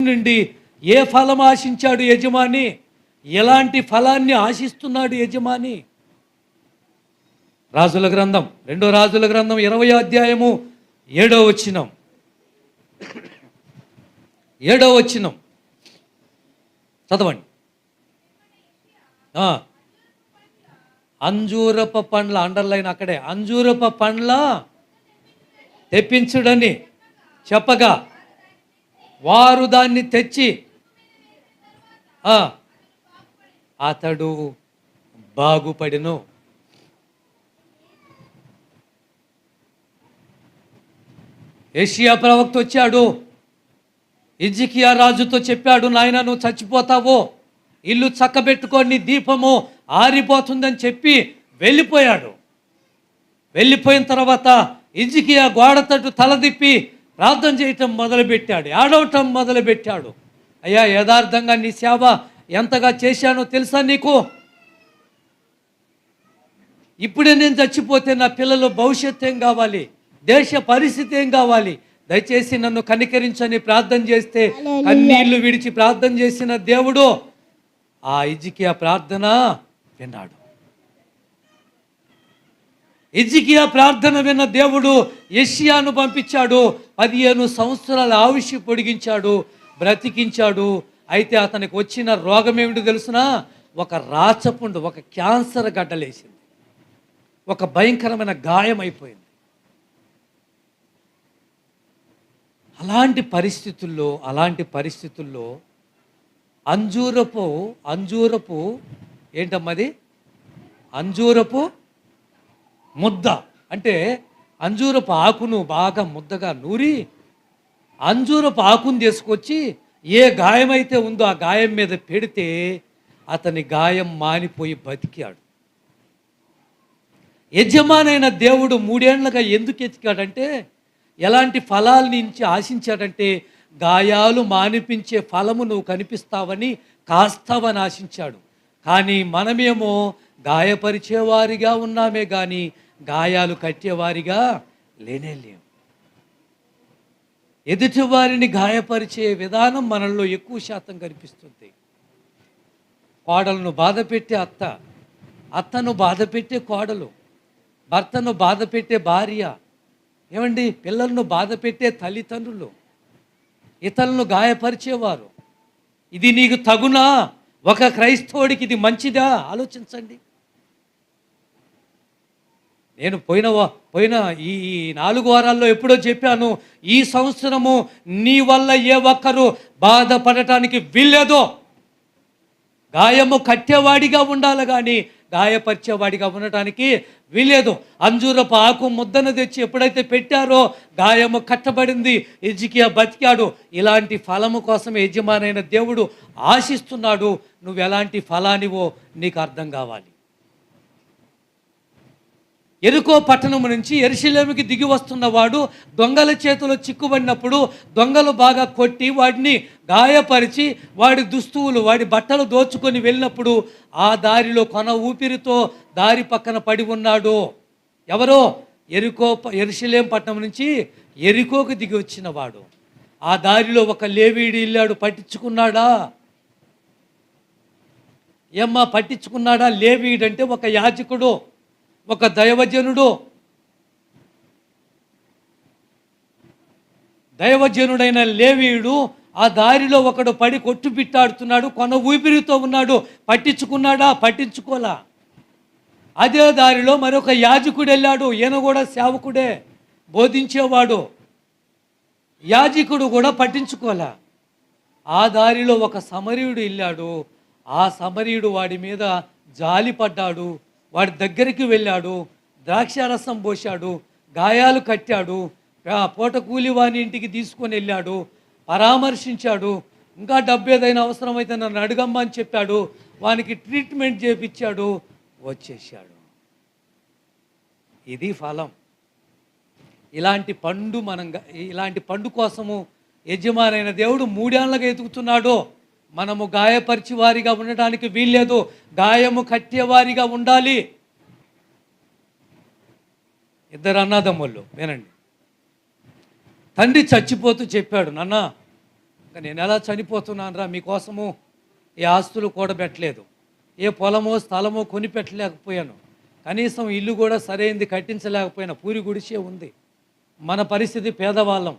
నుండి ఏ ఫలం ఆశించాడు యజమాని? ఎలాంటి ఫలాన్ని ఆశిస్తున్నాడు యజమాని? రాజుల గ్రంథం రెండో రాజుల గ్రంథం ఇరవై అధ్యాయము ఏడో వచ్చినం ఏడో వచ్చినం చదవండి. అంజూరప పండ్ల అండర్లైన్ అక్కడే. అంజూరప పండ్ల తెప్పించుడని చెప్పగా వారు దాన్ని తెచ్చి అతడు బాగుపడిను. ఏషియా ప్రవక్త వచ్చాడు. ఇజికియా రాజుతో చెప్పాడు నాయన నువ్వు చచ్చిపోతావో? ఇల్లు చక్కబెట్టుకొని దీపము ఆరిపోతుందని చెప్పి వెళ్ళిపోయాడు. వెళ్ళిపోయిన తర్వాత ఇజికియా గోడ తట్టు తలదిప్పి ప్రార్థన చేయటం మొదలుపెట్టాడు ఏడవటం మొదలుపెట్టాడు. అయ్యా యథార్థంగా నీ సేవ ఎంతగా చేశానో తెలుసా నీకు? ఇప్పుడే నేను చచ్చిపోతే నా పిల్లల భవిష్యత్తు ఏం కావాలి? దేశ పరిస్థితి ఏం కావాలి? దయచేసి నన్ను కనికరించని ప్రార్థన చేస్తే కన్నీళ్ళు విడిచి ప్రార్థన చేసిన దేవుడు ఆ ఇజికియా ప్రార్థన విన్నాడు. ఇజికియా ప్రార్థన విన్న దేవుడు యెషియాను పంపించాడు. పదిహేను సంవత్సరాల ఆయుష్ పొడిగించాడు బ్రతికించాడు. అయితే అతనికి వచ్చిన రోగం ఏమిటి తెలుసునా? ఒక రాచపుండు ఒక క్యాన్సర్ గడ్డలేసింది. ఒక భయంకరమైన గాయం అయిపోయింది. అలాంటి పరిస్థితుల్లో అలాంటి పరిస్థితుల్లో అంజూరపు అంజూరపు ఏంటమ్మది? అంజూరపు ముద్ద. అంటే అంజూరపు ఆకును బాగా ముద్దగా నూరి అంజూరపు ఆకును తీసుకొచ్చి ఏ గాయమైతే ఉందో ఆ గాయం మీద పెడితే అతని గాయం మానిపోయి బతికాడు. యజమానైన దేవుడు మూడేళ్ళుగా ఎందుకు ఎతికాడంటే ఎలాంటి ఫలాల్ని ఇచ్చి ఆశించాడంటే గాయాలు మానిపించే ఫలము నువ్వు కనిపిస్తావని కాస్తావని ఆశించాడు. కానీ మనమేమో గాయపరిచేవారిగా ఉన్నామే కానీ గాయాలు కట్టేవారిగా లేనే లేవు ఎదుటివారిని గాయపరిచే విధానం మనల్లో ఎక్కువ శాతం కనిపిస్తుంది. కోడలను బాధ పెట్టే అత్త అత్తను బాధ పెట్టే కోడలు భర్తను బాధ పెట్టే భార్య ఏమండి? పిల్లలను బాధ పెట్టే తల్లిదండ్రులు ఇతరులను గాయపరిచేవారు. ఇది నీకు తగునా? ఒక క్రైస్తవుడికి ఇది మంచిదా? ఆలోచించండి. నేను పోయిన పోయిన ఈ ఈ నాలుగు వారాల్లో ఎప్పుడో చెప్పాను ఈ సంవత్సరము నీ వల్ల ఏ ఒక్కరు బాధపడటానికి వీల్లేదో. గాయము కట్టేవాడిగా ఉండాలి కానీ గాయపరిచేవాడిగా ఉండటానికి వీలేదు అంజూరపు ఆకు ముద్దను తెచ్చి ఎప్పుడైతే పెట్టారో గాయము కట్టబడింది ఎజికియా బతికాడు. ఇలాంటి ఫలము కోసం యజమానైన దేవుడు ఆశిస్తున్నాడు. నువ్వు ఎలాంటి ఫలానివో నీకు అర్థం కావాలి. ఎరుకో పట్టణం నుంచి ఎరుశలేమికి దిగి వస్తున్నవాడు దొంగల చేతిలో చిక్కుబడినప్పుడు దొంగలు బాగా కొట్టి వాడిని గాయపరిచి వాడి దుస్తువులు వాడి బట్టలు దోచుకొని వెళ్ళినప్పుడు ఆ దారిలో కొన ఊపిరితో దారి పక్కన పడి ఉన్నాడు. ఎవరో? ఎరుకో ఎరుశలేం పట్టణం నుంచి ఎరుకోకు దిగి వచ్చినవాడు ఆ దారిలో ఒక లేవీడి ఇల్లాడు పట్టించుకున్నాడా? ఏమ్మా పట్టించుకున్నాడా? లేవీడంటే ఒక యాజకుడు. ఒక దైవజనుడు. దైవజనుడైన లేవీయుడు ఆ దారిలో ఒకడు పడి కొట్టు పిట్టాడుతున్నాడు కొన ఊపిరితో ఉన్నాడు. పట్టించుకున్నాడా? పట్టించుకోలా. అదే దారిలో మరొక యాజకుడు వెళ్ళాడు ఈయన కూడా సేవకుడే బోధించేవాడు. యాజకుడు కూడా పట్టించుకోలే. ఆ దారిలో ఒక సమరీయుడు వెళ్ళాడు ఆ సమరీయుడు వాడి మీద జాలి పడ్డాడు. వాడి దగ్గరికి వెళ్ళాడు ద్రాక్షారసం పోశాడు గాయాలు కట్టాడు పూట కూలివాని ఇంటికి తీసుకొని వెళ్ళాడు పరామర్శించాడు ఇంకా డబ్బు ఏదైనా అవసరమైతే నన్ను అడగమ్మా అని చెప్పాడు వానికి ట్రీట్మెంట్ చేపించాడు వచ్చేసాడు ఇది ఫలం. ఇలాంటి పండు మనం ఇలాంటి పండు కోసము యజమానైన దేవుడు మూడేళ్ళగా ఎతుకుతున్నాడు మనము గాయపరిచి వారిగా ఉండటానికి వీల్లేదు. గాయము కట్టేవారిగా ఉండాలి. ఇద్దరు అన్నదమ్ముళ్ళు వినండి. తండ్రి చచ్చిపోతూ చెప్పాడు నాన్న నేను ఎలా చనిపోతున్నాను రా మీకోసము ఏ ఆస్తులు కూడబెట్టలేదు. ఏ పొలమో స్థలమో కొనిపెట్టలేకపోయాను. కనీసం ఇల్లు కూడా సరైంది కట్టించలేకపోయినా పూరి గుడిసే ఉంది. మన పరిస్థితి పేదవాళ్ళం.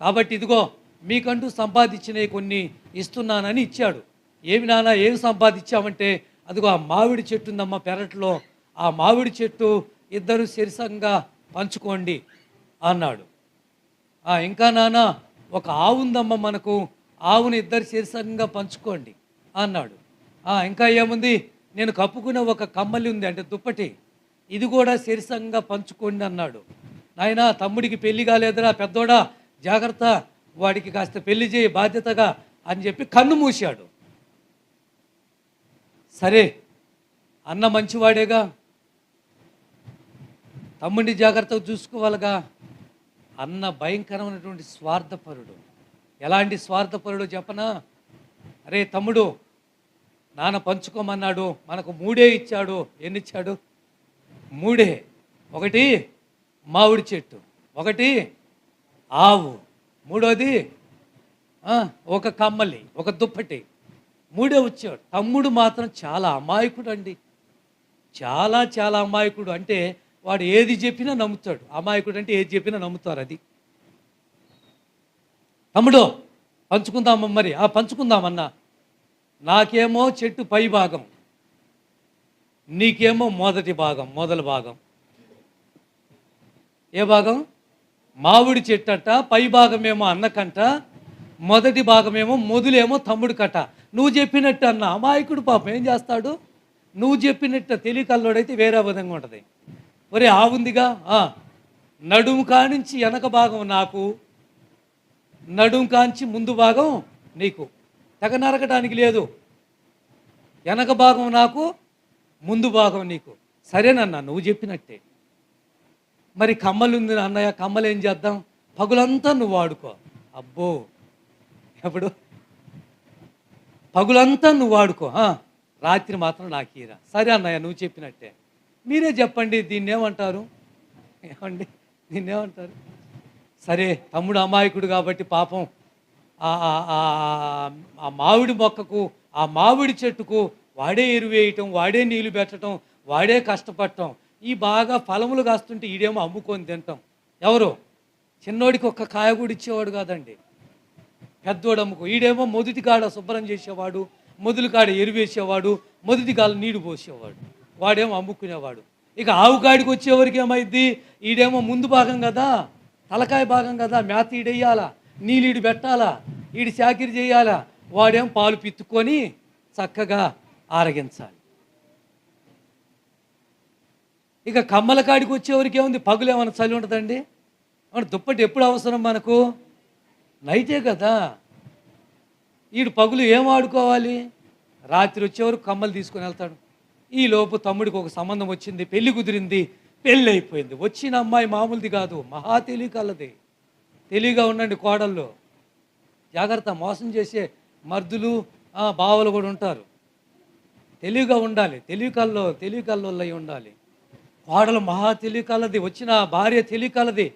కాబట్టి ఇదిగో మీకంటూ సంపాదించినవి కొన్ని ఇస్తున్నానని ఇచ్చాడు. ఏమి నాన్న ఏమి సంపాదించామంటే అదిగో ఆ మామిడి చెట్టు ఉందమ్మా పెరట్లో ఆ మామిడి చెట్టు ఇద్దరు శరిసంగా పంచుకోండి అన్నాడు. ఇంకా నాన్న ఒక ఆవు ఉందమ్మా మనకు ఆవుని ఇద్దరు శీర్షంగా పంచుకోండి అన్నాడు. ఇంకా ఏముంది? నేను కప్పుకునే ఒక కమ్మలి ఉంది అంటే దుప్పటి. ఇది కూడా శీర్షంగా పంచుకోండి అన్నాడు. నాయనా తమ్ముడికి పెళ్ళి కాలేదురా పెద్దోడా జాగ్రత్త. వాడికి కాస్త పెళ్ళి చేయి బాధ్యతగా అని చెప్పి కన్ను మూశాడు. సరే అన్న మంచివాడేగా? తమ్ముడిని జాగ్రత్తగా చూసుకోవాలిగా? అన్న భయంకరమైనటువంటి స్వార్థపరుడు. ఎలాంటి స్వార్థపరుడు చెప్పనా? అరే తమ్ముడు నాన్న పంచుకోమన్నాడు మనకు మూడే ఇచ్చాడు. ఎన్ని ఇచ్చాడు మూడే. ఒకటి మామిడి చెట్టు. ఒకటి ఆవు. మూడోది ఒక కమ్మలి ఒక దుప్పటి. మూడే వచ్చాడు తమ్ముడు మాత్రం చాలా అమాయకుడు అండి చాలా చాలా అమాయకుడు. అంటే వాడు ఏది చెప్పినా నమ్ముతాడు. అమాయకుడు అంటే ఏది చెప్పినా నమ్ముతారు అది. తమ్ముడు పంచుకుందామా మరి? ఆ పంచుకుందామన్నా. నాకేమో చెట్టు పై భాగం. నీకేమో మొదటి భాగం మొదల భాగం. ఏ భాగం? మామిడి చెట్టు అంట పై భాగమేమో అన్నకంట మొదటి భాగమేమో మొదలేమో తమ్ముడు కట నువ్వు చెప్పినట్టు అన్న అమాయకుడు పాపం ఏం చేస్తాడు? నువ్వు చెప్పినట్టు తెలియకల్లోడైతే వేరే విధంగా ఉంటుంది. ఒరే ఆవుందిగా ఉందిగా? నడుము కానించి వెనక భాగం నాకు నడుము కాంచి ముందు భాగం నీకు. తెగ నరకడానికి లేదు. వెనక భాగం నాకు ముందు భాగం నీకు. సరేనన్నా నువ్వు చెప్పినట్టే. మరి కమ్మలు ఉంది అన్నయ్య కమ్మలు ఏం చేద్దాం? పగులంతా నువ్వు వాడుకో. అబ్బో ఎప్పుడు? పగులంతా నువ్వు వాడుకో రాత్రి మాత్రం నాకు ఈరా. సరే అన్నయ్య నువ్వు చెప్పినట్టే. మీరే చెప్పండి దీన్ని ఏమంటారు ఏమండి దీన్ని ఏమంటారు సరే తమ్ముడు అమాయకుడు కాబట్టి పాపం ఆ- ఆ- ఆ మామిడి మొక్కకు ఆ మామిడి చెట్టుకు వాడే ఎరువు వేయటం వాడే నీళ్ళు పెట్టడం వాడే కష్టపడటం ఈ బాగా ఫలములు కాస్తుంటే ఈడేమో అమ్ముకొని తింటాం. ఎవరు? చిన్నోడికి ఒక్క కాయ కూడా ఇచ్చేవాడు కాదండి. పెద్దోడు అమ్ముకో. ఈడేమో మొదటి కాడ శుభ్రం చేసేవాడు మొదలు కాడ ఎరువేసేవాడు మొదటి కాడ నీడు పోసేవాడు. వాడేమో అమ్ముకునేవాడు. ఇక ఆవు కాడికి వచ్చేవరకు ఏమైద్ది? ఈడేమో ముందు భాగం కదా తలకాయ భాగం కదా మేత ఈడెయ్యాలా నీళ్ళీడు పెట్టాలా ఈడు చాకిరి చేయాలా వాడేమో పాలు పిత్తుకొని చక్కగా ఆరగించాలి. ఇక కమ్మల కాడికి వచ్చేవరికి ఏముంది పగులు ఏమైనా చలి ఉంటుందండి? మన దుప్పటి ఎప్పుడు అవసరం మనకు? నైటే కదా. ఈడు పగులు ఏం ఆడుకోవాలి? రాత్రి వచ్చేవరకు కమ్మలు తీసుకుని వెళ్తాడు. ఈ లోపు తమ్ముడికి ఒక సంబంధం వచ్చింది పెళ్ళి కుదిరింది పెళ్ళి అయిపోయింది. వచ్చిన అమ్మాయి మామూలుది కాదు మహా తెలియకల్లది తెలివిగా ఉండండి కోడల్లో జాగ్రత్త మోసం చేసే మర్దులు బావలు కూడా ఉంటారు. తెలివిగా ఉండాలి తెలివి కల్లో తెలివి కల్లో అయి ఉండాలి. కోడలు మహా తెలియకలది వచ్చిన భార్య తెలియకలది.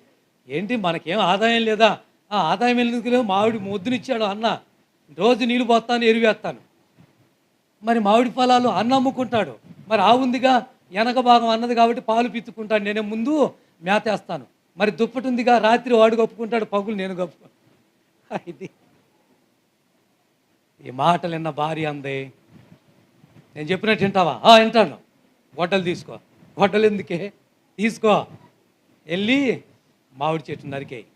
ఏంటి మనకేం ఆదాయం లేదా? ఆ ఆదాయం ఎందుకు లేదు మామిడి ముద్దునిచ్చాడు అన్న. రోజు నీళ్ళు పోస్తాను ఎరువేస్తాను మరి మామిడి ఫలాలు అన్న అమ్ముకుంటాడు. మరి ఆవుందిగా వెనక భాగం అన్నది కాబట్టి పాలు పిత్తుకుంటాడు. నేనే ముందు మేతేస్తాను మరి దుప్పటి ఉందిగా రాత్రి వాడు కప్పుకుంటాడు పగులు నేను కప్పు. ఇది. ఈ మాటలు విన్న భార్య అంది. నేను చెప్పినట్టు వింటావా? "ఆ, వింటాను. గొడ్డలు తీసుకో. గొడ్డలు ఎందుకే తీసుకో. వెళ్ళి మామిడి చెట్టు నరికేయి.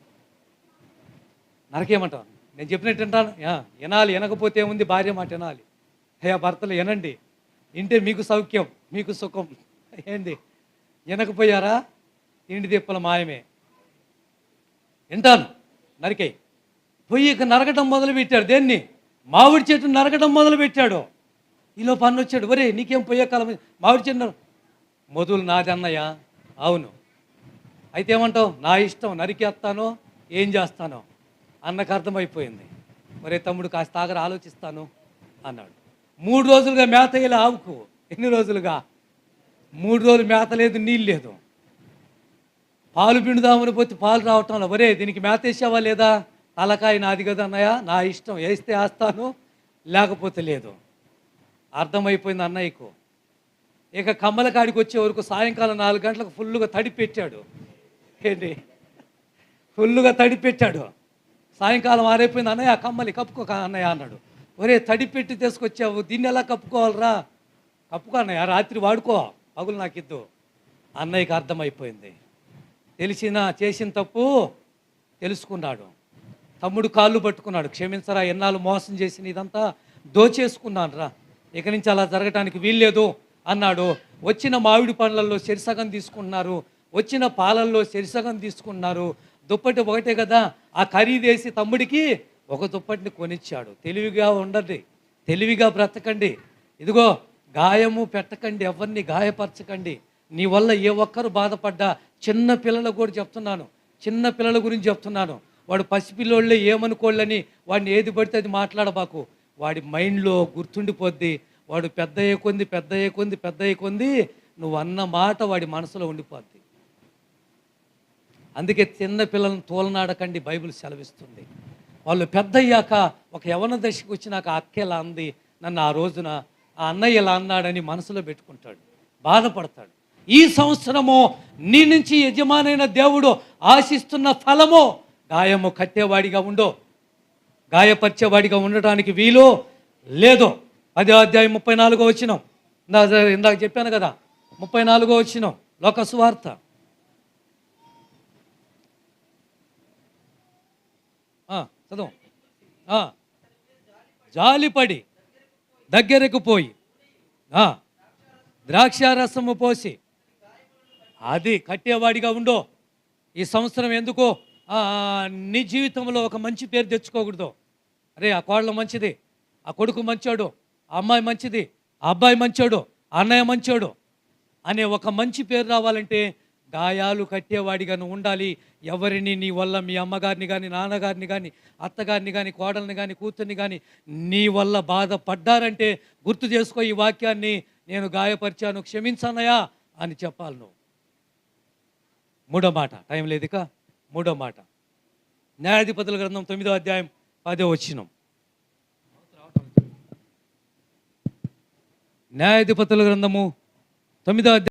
నరకేయమంటాను నేను చెప్పినట్టు వింటాను. వినాలి వినకపోతే ఏముంది? భార్య మాట వినాలి. అయ్యా భర్తలు వినండి. వింటే మీకు సౌఖ్యం మీకు సుఖం. ఏంది? వినకపోయారా? తిండి తిప్పల మాయమే. వింటాను. నరికేయి. పోయి ఇక నరకటం మొదలు పెట్టాడు దేన్ని? మామిడి చెట్టు నరకటం మొదలుపెట్టాడు. ఈలో పన్ను వచ్చాడు. ఒరే నీకేం పోయే కాలం? మామిడి చెట్టు మొదలు నాది అన్నయ్య అవును. అయితే ఏమంటావు? నా ఇష్టం నరికేస్తానో ఏం చేస్తానో? అన్నకు అర్థమైపోయింది. ఒరే తమ్ముడు కాస్త ఆగర ఆలోచిస్తాను అన్నాడు. మూడు రోజులుగా మేత వేయలే ఆవుకు. ఎన్ని రోజులుగా? మూడు రోజులు మేత లేదు నీళ్ళు లేదు. పాలు పిండుదామని పోతే పాలు రావటం లేదు. ఒరే దీనికి మేత వేసావా లేదా? తలకాయ నాది కదా అన్నయ్య నా ఇష్టం వేస్తే వేస్తాను లేకపోతే లేదు. అర్థమైపోయింది అన్నయ్యకు. ఇక కమ్మల కాడికి వచ్చే వరకు సాయంకాలం నాలుగు గంటలకు ఫుల్గా తడి పెట్టాడు ఏంటి? ఫుల్గా తడి పెట్టాడు సాయంకాలం ఆరైపోయింది అన్నయ్య ఆ కమ్మలి కప్పుకో అన్నయ్య అన్నాడు. ఒరే తడి పెట్టి తీసుకొచ్చావు దీన్ని ఎలా కప్పుకోవాలరా? కప్పుకో అన్నయ్య రాత్రి వాడుకో పగులు నాకు ఇద్దు అన్నయ్యకి అర్థమైపోయింది. తెలిసిన చేసిన తప్పు తెలుసుకున్నాడు. తమ్ముడు కాళ్ళు పట్టుకున్నాడు. క్షమించరా ఎన్నాళ్ళు మోసం చేసిన ఇదంతా దోచేసుకున్నాను రా ఇక నుంచి అలా జరగటానికి వీల్లేదు. అన్నాడు వచ్చిన మామిడి పండ్లలో చెరిసగం తీసుకున్నారు వచ్చిన పాలల్లో చెరిసగం తీసుకున్నారు దుప్పటి ఒకటే కదా ఆ ఖరీదేసి తమ్ముడికి ఒక దుప్పటిని కొనిచ్చాడు. తెలివిగా ఉండండి తెలివిగా బ్రతకండి. ఇదిగో గాయము పెట్టకండి ఎవరిని గాయపరచకండి. నీ వల్ల ఏ ఒక్కరు బాధపడ్డా చిన్న పిల్లల కూడా చెప్తున్నాను చిన్న పిల్లల గురించి చెప్తున్నాను. వాడు పసిపిల్లోళ్ళే ఏమనుకోళ్ళని వాడిని ఏది పడితే అది మాట్లాడబాకు. వాడి మైండ్లో గుర్తుండిపోద్ది వాడు పెద్ద కొంది పెద్ద కొంది పెద్ద కొంది నువ్వు అన్న మాట వాడి మనసులో ఉండిపోద్ది. అందుకే చిన్న పిల్లలను తోలనాడకండి బైబిల్ సెలవిస్తుంది. వాళ్ళు పెద్ద అయ్యాక ఒక యవన దశకు వచ్చినాక ఆ అక్క అంది నన్ను ఆ రోజున ఆ అన్నయ్య ఇలా అన్నాడని మనసులో పెట్టుకుంటాడు. బాధపడతాడు. ఈ సంవత్సరము నీ నుంచి యజమానైన దేవుడు ఆశిస్తున్న ఫలము గాయము కట్టేవాడిగా ఉండో. గాయపరిచేవాడిగా ఉండటానికి వీలు లేదు అదే అధ్యాయం ముప్పై నాలుగో వచ్చినాం ఇందాక ఇందాక చెప్పాను కదా ముప్పై నాలుగో వచ్చినాం లోక సువార్త. చదువు. జాలిపడి దగ్గరకు పోయి ద్రాక్షారసము పోసి అది కట్టేవాడిగా ఉండో. ఈ సంవత్సరం ఎందుకో? నీ జీవితంలో ఒక మంచి పేరు తెచ్చుకోకూడదు. అరే ఆ కోడలు మంచిది ఆ కొడుకు మంచోడు అమ్మాయి మంచిది అబ్బాయి మంచోడు అన్నయ్య మంచోడు అనే ఒక మంచి పేరు రావాలంటే గాయాలు కట్టేవాడిగా నువ్వు ఉండాలి. ఎవరిని నీ వల్ల మీ అమ్మగారిని కానీ నాన్నగారిని కానీ అత్తగారిని కానీ కోడల్ని కానీ కూతుర్ని కానీ నీ వల్ల బాధపడ్డారంటే గుర్తు చేసుకో ఈ వాక్యాన్ని. నేను గాయపరిచాను క్షమించనయా అని చెప్పాలి నువ్వు. మూడో మాట టైం లేదు మూడో మాట. న్యాయాధిపతుల గ్రంథం తొమ్మిదో అధ్యాయం పదో వచ్చినం న్యాయాధిపతుల గ్రంథము తొమ్మిదో అధ్యాయం